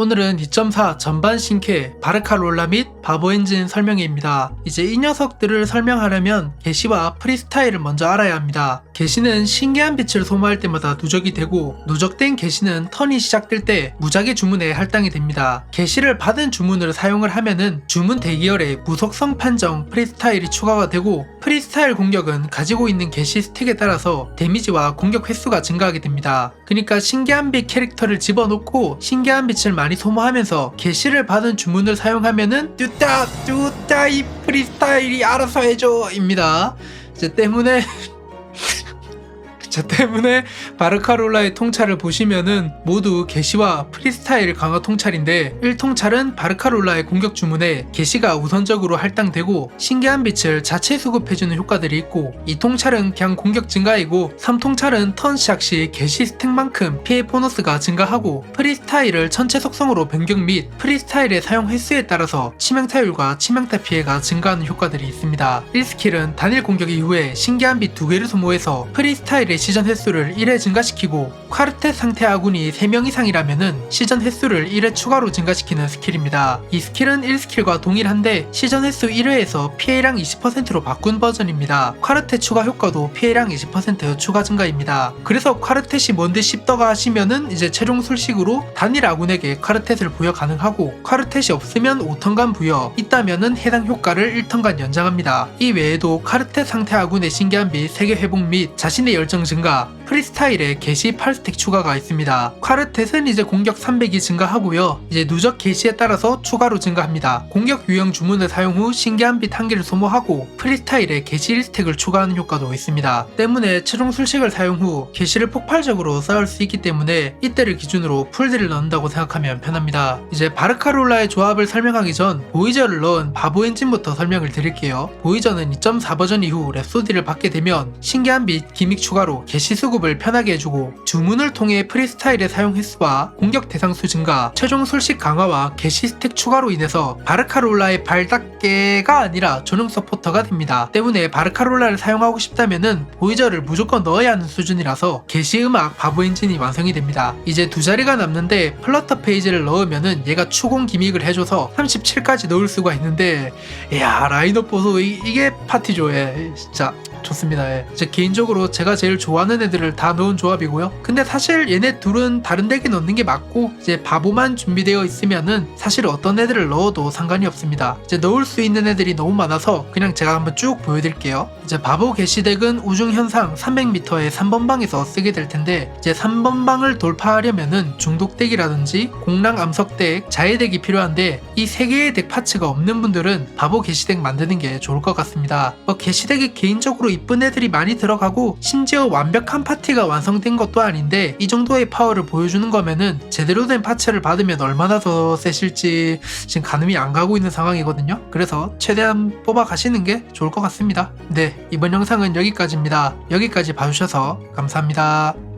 오늘은 2.4 전반 신캐 바르카롤라 및 바보 엔진 설명회입니다. 이제 이 녀석들을 설명하려면 게시와 프리스타일을 먼저 알아야 합니다. 게시는 신기한 빛을 소모할 때마다 누적이 되고 누적된 게시는 턴이 시작될 때 무작위 주문에 할당이 됩니다. 게시를 받은 주문을 사용을 하면은 주문 대기열에 무속성 판정 프리스타일이 추가가 되고 프리스타일 공격은 가지고 있는 게시 스택에 따라서 데미지와 공격 횟수가 증가하게 됩니다. 그러니까 신기한 빛 캐릭터를 집어넣고 신기한 빛을 많이 소모하면서 게시를 받은 주문을 사용하면은 뚜따 뚜따 이 프리스타일이 알아서 해줘 입니다. 저 때문에 저 때문에 바르카롤라의 통찰을 보시면은 모두 게시와 프리스타일 강화 통찰인데 1통찰은 바르카롤라의 공격 주문에 게시가 우선적으로 할당되고 신기한 빛을 자체 수급해주는 효과들이 있고 2통찰은 그냥 공격 증가이고 3통찰은 턴 시작 시 게시 스택만큼 피해 보너스가 증가하고 프리스타일을 전체 속성으로 변경 및 프리스타일의 사용 횟수에 따라서 치명타율과 치명타 피해가 증가하는 효과들이 있습니다. 1스킬은 단일 공격 이후에 신기한 빛두 개를 소모해서 프리스타일의 시전 횟수를 1회 증가시키고 카르테 상태 아군이 3명 이상이라면은 시전 횟수를 1회 추가로 증가시키는 스킬입니다. 이 스킬은 1스킬과 동일한데 시전 횟수 1회에서 피해량 20%로 바꾼 버전입니다. 카르테 추가 효과도 피해량 20% 추가 증가입니다. 그래서 카르텟이 뭔데 싶더가 하시면은 이제 최종 술식으로 단일 아군에게 카르텟을 부여 가능하고 카르텟이 없으면 5턴간 부여 있다면은 해당 효과를 1턴간 연장합니다. 이 외에도 카르텟 상태 아군의 신기한 빛 세계 회복 및 자신의 열정 증가 프리스타일에 게시 8스택 추가가 있습니다. 카르텟은 이제 공격 300이 증가하고요. 이제 누적 게시에 따라서 추가로 증가합니다. 공격 유형 주문을 사용 후 신기한 빛 한 개를 소모하고 프리스타일에 게시 1스택을 추가하는 효과도 있습니다. 때문에 최종 술식을 사용 후 게시를 폭발적으로 쌓을 수 있기 때문에 이때를 기준으로 풀들을 넣는다고 생각하면 편합니다. 이제 바르카롤라의 조합을 설명하기 전 보이저를 넣은 바보 엔진부터 설명을 드릴게요. 보이저는 2.4 버전 이후 랩소디를 받게 되면 신기한 빛 기믹 추가로 게시 수급 을 편하게 해주고 주문을 통해 프리스타일의 사용 횟수와 공격 대상 수 증가, 최종 술식 강화와 게시 스택 추가로 인해서 바르카롤라의 발닦개가 아니라 전용 서포터가 됩니다. 때문에 바르카롤라를 사용하고 싶다면은 보이저를 무조건 넣어야 하는 수준이라서 게시 음악 바보 엔진이 완성이 됩니다. 이제 두 자리가 남는데 플러터 페이지를 넣으면은 얘가 추공 기믹을 해줘서 37까지 넣을 수가 있는데 이야 라인업 보소 이, 이게 파티죠 예 진짜 좋습니다. 예. 제 개인적으로 제가 제일 좋아하는 애들을 다 넣은 조합이고요. 근데 사실 얘네 둘은 다른 덱에 넣는 게 맞고 이제 바보만 준비되어 있으면은 사실 어떤 애들을 넣어도 상관이 없습니다. 이제 넣을 수 있는 애들이 너무 많아서 그냥 제가 한번 쭉 보여드릴게요. 이제 바보 게시 덱은 우중 현상 300m의 3번 방에서 쓰게 될 텐데 이제 3번 방을 돌파하려면은 중독 덱이라든지 공랑 암석 덱, 자해 덱이 필요한데 이 세 개의 덱 파츠가 없는 분들은 바보 게시 덱 만드는 게 좋을 것 같습니다. 뭐 게시 덱이 개인적으로 이쁜 애들이 많이 들어가고 심지어 완벽한 파티가 완성된 것도 아닌데 이 정도의 파워를 보여주는 거면은 제대로 된 파츠를 받으면 얼마나 더 세실지 지금 가늠이 안 가고 있는 상황이거든요. 그래서 최대한 뽑아 가시는 게 좋을 것 같습니다. 네, 이번 영상은 여기까지입니다. 여기까지 봐주셔서 감사합니다.